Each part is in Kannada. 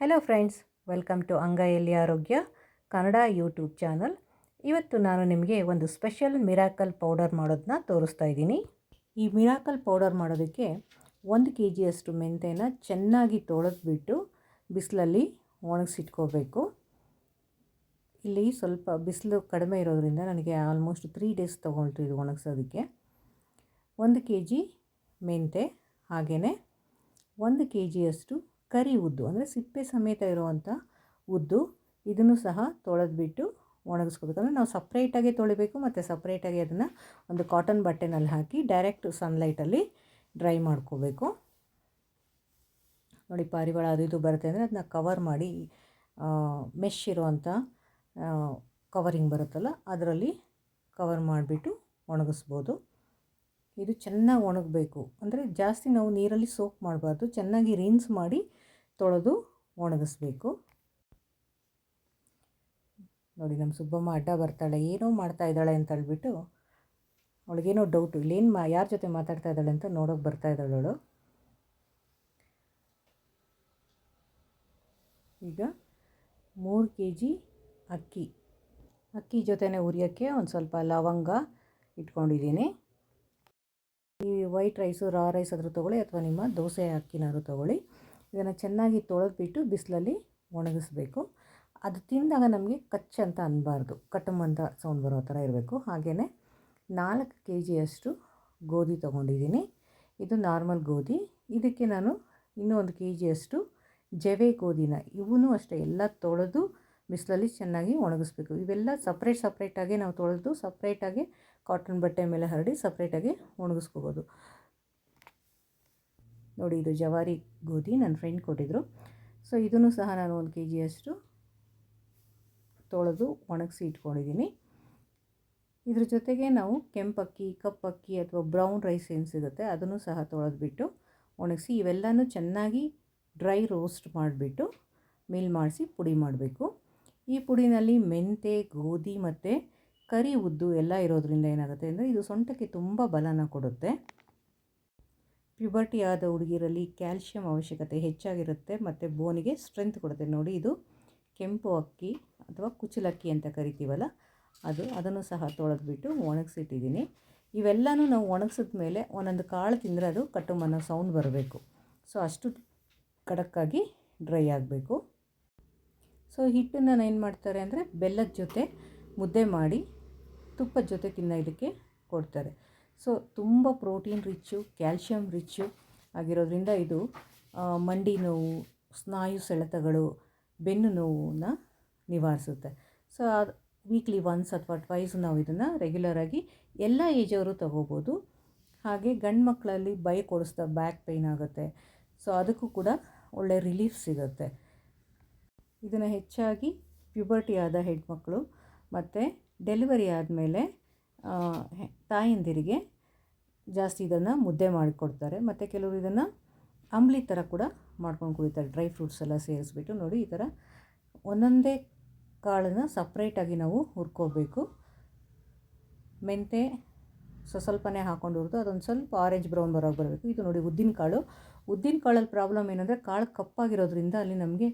ಹೆಲೋ ಫ್ರೆಂಡ್ಸ್ ವೆಲ್ಕಮ್ ಟು ಅಂಗೈಯಲ್ಲಿ ಆರೋಗ್ಯ ಕನ್ನಡ ಯೂಟ್ಯೂಬ್ ಚಾನಲ್ ಇವತ್ತು ನಾನು ನಿಮಗೆ ಒಂದು ಸ್ಪೆಷಲ್ ಮಿರಾಕಲ್ ಪೌಡರ್ ಮಾಡೋದನ್ನ ತೋರಿಸ್ತಾ ಇದ್ದೀನಿ. ಈ ಮಿರಾಕಲ್ ಪೌಡರ್ ಮಾಡೋದಕ್ಕೆ ಒಂದು ಕೆ ಜಿಯಷ್ಟು ಮೆಂತೆನ ಚೆನ್ನಾಗಿ ತೊಳೆದ್ಬಿಟ್ಟು ಬಿಸಿಲಲ್ಲಿ ಒಣಗಿಸಿಟ್ಕೋಬೇಕು. ಇಲ್ಲಿ ಸ್ವಲ್ಪ ಬಿಸಿಲು ಕಡಿಮೆ ಇರೋದರಿಂದ ನನಗೆ ಆಲ್ಮೋಸ್ಟ್ ತ್ರೀ ಡೇಸ್ ತೊಗೊಳ್ತು ಇದು ಒಣಗಿಸೋದಕ್ಕೆ. ಒಂದು ಕೆ ಜಿ ಮೆಂತೆ ಹಾಗೆಯೇ ಒಂದು ಕೆ ಜಿಯಷ್ಟು ಕರಿ ಉದ್ದು, ಅಂದರೆ ಸಿಪ್ಪೆ ಸಮೇತ ಇರುವಂಥ ಉದ್ದು, ಇದನ್ನು ಸಹ ತೊಳೆದ್ಬಿಟ್ಟು ಒಣಗಿಸ್ಕೋಬೇಕು. ಅಂದರೆ ನಾವು ಸಪ್ರೇಟಾಗಿ ತೊಳಿಬೇಕು, ಮತ್ತು ಸಪ್ರೇಟಾಗಿ ಅದನ್ನು ಒಂದು ಕಾಟನ್ ಬಟ್ಟೆನಲ್ಲಿ ಹಾಕಿ ಡೈರೆಕ್ಟ್ ಸನ್ಲೈಟಲ್ಲಿ ಡ್ರೈ ಮಾಡ್ಕೋಬೇಕು. ನೋಡಿ ಪಾರಿವಾಳ, ಅದು ಇದು ಬರುತ್ತೆ ಅಂದರೆ ಅದನ್ನ ಕವರ್ ಮಾಡಿ ಮೆಶ್ ಇರುವಂಥ ಕವರಿಂಗ್ ಬರುತ್ತಲ್ಲ, ಅದರಲ್ಲಿ ಕವರ್ ಮಾಡಿಬಿಟ್ಟು ಒಣಗಿಸ್ಬೋದು. ಇದು ಚೆನ್ನಾಗಿ ಒಣಗಬೇಕು. ಅಂದರೆ ಜಾಸ್ತಿ ನಾವು ನೀರಲ್ಲಿ ಸೋಪ್ ಮಾಡಬಾರ್ದು, ಚೆನ್ನಾಗಿ ರಿನ್ಸ್ ಮಾಡಿ ತೊಳೆದು ಒಣಗಿಸ್ಬೇಕು. ನೋಡಿ, ನಮ್ಮ ಸುಬ್ಬಮ್ಮ ಅಡ್ಡ ಬರ್ತಾಳೆ, ಏನೋ ಮಾಡ್ತಾ ಇದ್ದಾಳೆ ಅಂತ ಹೇಳ್ಬಿಟ್ಟು ಅವಳಿಗೇನೋ ಡೌಟು ಇಲ್ಲೇನು ಮಾ, ಯಾರ ಜೊತೆ ಮಾತಾಡ್ತಾ ಇದ್ದಾಳೆ ಅಂತ ನೋಡೋಕೆ ಬರ್ತಾ ಇದ್ದಾಳೆ ಅವಳು. ಈಗ ಮೂರು ಕೆ ಜಿ ಅಕ್ಕಿ. ಅಕ್ಕಿ ಜೊತೆನೇ ಉರಿಯೋಕ್ಕೆ ಒಂದು ಸ್ವಲ್ಪ ಲವಂಗ ಇಟ್ಕೊಂಡಿದ್ದೀನಿ. ಈ ವೈಟ್ ರೈಸು ರಾ ರೈಸ್ ಆದರೂ ತೊಗೊಳ್ಳಿ ಅಥವಾ ನಿಮ್ಮ ದೋಸೆ ಅಕ್ಕಿನಾದ್ರು ತೊಗೊಳ್ಳಿ. ಇದನ್ನು ಚೆನ್ನಾಗಿ ತೊಳೆದ್ಬಿಟ್ಟು ಬಿಸಿಲಲ್ಲಿ ಒಣಗಿಸ್ಬೇಕು. ಅದು ತಿಂದಾಗ ನಮಗೆ ಕಚ್ ಅಂತ ಅನ್ನಬಾರ್ದು ಕಟ್ಟುಮಂತ ಸೌಂಡ್ ಬರೋ ಥರ ಇರಬೇಕು. ಹಾಗೆಯೇ ನಾಲ್ಕು ಕೆ ಜಿಯಷ್ಟು ಗೋಧಿ ತೊಗೊಂಡಿದ್ದೀನಿ. ಇದು ನಾರ್ಮಲ್ ಗೋಧಿ. ಇದಕ್ಕೆ ನಾನು ಇನ್ನೂ ಒಂದು ಕೆ ಜಿಯಷ್ಟು ಜವೆ ಗೋಧಿನ. ಇವೂ ಅಷ್ಟೇ ಎಲ್ಲ ತೊಳೆದು ಬಿಸಿಲಲ್ಲಿ ಚೆನ್ನಾಗಿ ಒಣಗಿಸ್ಬೇಕು. ಇವೆಲ್ಲ ಸಪ್ರೇಟ್ ಸಪ್ರೇಟಾಗಿ ನಾವು ತೊಳೆದು ಸಪ್ರೇಟಾಗಿ ಕಾಟನ್ ಬಟ್ಟೆ ಮೇಲೆ ಹರಡಿ ಸಪ್ರೇಟಾಗಿ ಒಣಗಿಸ್ಕೋಬೋದು. ನೋಡಿ, ಇದು ಜವಾರಿ ಗೋಧಿ ನನ್ನ ಫ್ರೆಂಡ್ ಕೊಟ್ಟಿದ್ದರು ಸೊ ಇದನ್ನು ಸಹ ನಾನು ಒಂದು ಕೆ ಜಿಯಷ್ಟು ತೊಳೆದು ಒಣಗಿಸಿ ಇಟ್ಕೊಂಡಿದ್ದೀನಿ. ಇದ್ರ ಜೊತೆಗೆ ನಾವು ಕೆಂಪಕ್ಕಿ ಕಪ್ಪಕ್ಕಿ ಅಥವಾ ಬ್ರೌನ್ ರೈಸ್ ಏನು ಸಿಗುತ್ತೆ ಅದನ್ನು ಸಹ ತೊಳೆದ್ಬಿಟ್ಟು ಒಣಗಿಸಿ ಇವೆಲ್ಲನೂ ಚೆನ್ನಾಗಿ ಡ್ರೈ ರೋಸ್ಟ್ ಮಾಡಿಬಿಟ್ಟು ಮಿಲ್ ಮಾಡಿಸಿ ಪುಡಿ ಮಾಡಬೇಕು. ಈ ಪುಡಿನಲ್ಲಿ ಮೆಂತೆ, ಗೋಧಿ ಮತ್ತು ಕರಿ ಉದ್ದು ಎಲ್ಲ ಇರೋದ್ರಿಂದ ಏನಾಗುತ್ತೆ ಅಂದರೆ ಇದು ಸೊಂಟಕ್ಕೆ ತುಂಬ ಬಲನ ಕೊಡುತ್ತೆ. ಪ್ಯುಬರ್ಟಿ ಆದ ಹುಡುಗಿರಲ್ಲಿ ಕ್ಯಾಲ್ಶಿಯಂ ಅವಶ್ಯಕತೆ ಹೆಚ್ಚಾಗಿರುತ್ತೆ ಮತ್ತು ಬೋನಿಗೆ ಸ್ಟ್ರೆಂತ್ ಕೊಡುತ್ತೆ. ನೋಡಿ ಇದು ಕೆಂಪು ಅಕ್ಕಿ ಅಥವಾ ಕುಚಲಕ್ಕಿ ಅಂತ ಕರಿತೀವಲ್ಲ, ಅದು ಅದನ್ನು ಸಹ ತೊಳೆದ್ಬಿಟ್ಟು ಒಣಗಿಸಿಟ್ಟಿದ್ದೀನಿ. ಇವೆಲ್ಲನೂ ನಾವು ಒಣಗಿಸಿದ ಮೇಲೆ ಒಂದೊಂದು ಕಾಳು ತಿಂದರೆ ಅದು ಕಟ್ಟುಮನ್ನೋ ಸೌಂಡ್ ಬರಬೇಕು. ಸೊ ಅಷ್ಟು ಕಡಕ್ಕಾಗಿ ಡ್ರೈ ಆಗಬೇಕು. ಸೊ ಹಿಟ್ಟನ್ನು ನಾನು ಏನು ಮಾಡ್ತಾರೆ ಅಂದರೆ ಬೆಲ್ಲದ ಜೊತೆ ಮುದ್ದೆ ಮಾಡಿ ತುಪ್ಪದ ಜೊತೆ ತಿನ್ನೋದಕ್ಕೆ ಕೊಡ್ತಾರೆ. ಸೊ ತುಂಬ ಪ್ರೋಟೀನ್ ರಿಚ್ಚು, ಕ್ಯಾಲ್ಶಿಯಂ ರಿಚ್ಚು ಆಗಿರೋದ್ರಿಂದ ಇದು ಮಂಡಿ ನೋವು, ಸ್ನಾಯು ಸೆಳೆತಗಳು, ಬೆನ್ನು ನೋವನ್ನು ನಿವಾರಿಸುತ್ತೆ. ಸೊ ವೀಕ್ಲಿ ಒನ್ಸ್ ಅಥವಾ ಟ್ವೈಸ್ ನಾವು ಇದನ್ನು ರೆಗ್ಯುಲರಾಗಿ ಎಲ್ಲ ಏಜವರು ತಗೋಬೋದು. ಹಾಗೆ ಗಂಡು ಮಕ್ಕಳಲ್ಲಿ ಬೈ ಕೊಡಿಸ್ತಾ ಬ್ಯಾಕ್ ಪೇಯ್ನ್ ಆಗುತ್ತೆ. ಸೊ ಅದಕ್ಕೂ ಕೂಡ ಒಳ್ಳೆ ರಿಲೀಫ್ ಸಿಗುತ್ತೆ. ಇದನ್ನು ಹೆಚ್ಚಾಗಿ ಪ್ಯುಬರ್ಟಿ ಆದ ಹೆಣ್ಮಕ್ಳು ಮತ್ತು ಡೆಲಿವರಿ ಆದಮೇಲೆ ತಾಯಂದಿರಿಗೆ ಜಾಸ್ತಿ ಇದನ್ನು ಮುದ್ದೆ ಮಾಡಿಕೊಡ್ತಾರೆ. ಮತ್ತು ಕೆಲವರು ಇದನ್ನು ಅಂಬ್ಲಿ ಥರ ಕೂಡ ಮಾಡ್ಕೊಂಡು ಕುಡಿತಾರೆ. ಡ್ರೈ ಫ್ರೂಟ್ಸ್ ಎಲ್ಲ ಸೇರಿಸ್ಬಿಟ್ಟು ನೋಡಿ ಈ ಥರ ಒಂದೊಂದೇ ಕಾಳನ್ನು ಸಪ್ರೇಟಾಗಿ ನಾವು ಹುರ್ಕೋಬೇಕು. ಮೆಂತೆ ಸೊ, ಸ್ವಲ್ಪನೇ ಹಾಕೊಂಡು ಹುರಿದು ಅದೊಂದು ಸ್ವಲ್ಪ ಆರೆಂಜ್ ಬ್ರೌನ್ ಬರೋಕೆ ಬರಬೇಕು. ಇದು ನೋಡಿ ಉದ್ದಿನ ಕಾಳು. ಉದ್ದಿನ ಕಾಳಲ್ಲಿ ಪ್ರಾಬ್ಲಮ್ ಏನಂದರೆ ಕಾಳು ಕಪ್ಪಾಗಿರೋದ್ರಿಂದ ಅಲ್ಲಿ ನಮಗೆ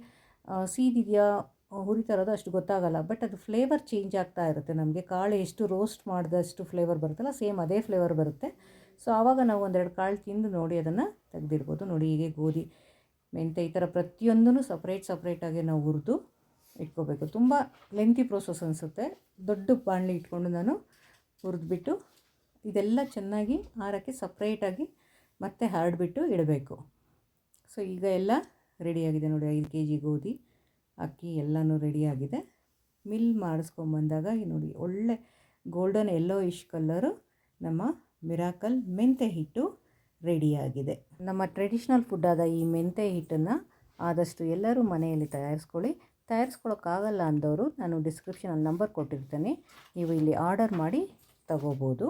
ಸೀದಿದೆಯಾ ಹುರಿತಾ ಇರೋದು ಅಷ್ಟು ಗೊತ್ತಾಗಲ್ಲ. ಬಟ್ ಅದು ಫ್ಲೇವರ್ ಚೇಂಜ್ ಆಗ್ತಾ ಇರುತ್ತೆ ನಮಗೆ. ಕಾಳು ಎಷ್ಟು ರೋಸ್ಟ್ ಮಾಡಿದಷ್ಟು ಫ್ಲೇವರ್ ಬರುತ್ತಲ್ಲ ಸೇಮ್ ಅದೇ ಫ್ಲೇವರ್ ಬರುತ್ತೆ. ಸೊ ಆವಾಗ ನಾವು ಒಂದೆರಡು ಕಾಳು ತಿಂದು ನೋಡಿ ಅದನ್ನು ತೆಗೆದಿಡ್ಬೋದು. ನೋಡಿ, ಹೀಗೆ ಗೋಧಿ, ಮೆಂತೆ ಈ ಥರ ಪ್ರತಿಯೊಂದೂ ಸಪ್ರೇಟ್ ಸಪ್ರೇಟಾಗಿ ನಾವು ಹುರಿದು ಇಟ್ಕೋಬೇಕು. ತುಂಬ ಲೆಂತಿ ಪ್ರೋಸೆಸ್ ಅನಿಸುತ್ತೆ. ದೊಡ್ಡ ಬಾಣಲಿ ಇಟ್ಕೊಂಡು ನಾನು ಹುರಿದ್ಬಿಟ್ಟು ಇದೆಲ್ಲ ಚೆನ್ನಾಗಿ ಆರಕ್ಕೆ ಸಪ್ರೇಟಾಗಿ ಮತ್ತೆ ಹರಡ್ಬಿಟ್ಟು ಇಡಬೇಕು. ಸೊ ಈಗ ಎಲ್ಲ ರೆಡಿಯಾಗಿದೆ ನೋಡಿ, ಐದು ಕೆ ಜಿ ಗೋಧಿ. ಅಕ್ಕಿ ಎಲ್ಲನೂ ರೆಡಿಯಾಗಿದೆ ಮಿಲ್ ಮಾಡಿಸ್ಕೊಂಬಂದಾಗ ನೋಡಿ ಒಳ್ಳೆ ಗೋಲ್ಡನ್ ಎಲ್ಲೋ ಇಶ್ ಕಲ್ಲರು ನಮ್ಮ ಮಿರಾಕಲ್ ಮೆಂತೆ ಹಿಟ್ಟು ರೆಡಿಯಾಗಿದೆ ನಮ್ಮ ಟ್ರೆಡಿಷ್ನಲ್ ಫುಡ್ಡಾದ ಈ ಮೆಂತೆ ಹಿಟ್ಟನ್ನು ಆದಷ್ಟು ಎಲ್ಲರೂ ಮನೆಯಲ್ಲಿ ತಯಾರಿಸ್ಕೊಳ್ಳಿ. ತಯಾರಿಸ್ಕೊಳ್ಳೋಕ್ಕಾಗಲ್ಲ ಅಂದವರು ನಾನು ಡಿಸ್ಕ್ರಿಪ್ಷನಲ್ಲಿ ನಂಬರ್ ಕೊಟ್ಟಿರ್ತೇನೆ. ನೀವು ಇಲ್ಲಿ ಆರ್ಡರ್ ಮಾಡಿ ತಗೋಬೋದು.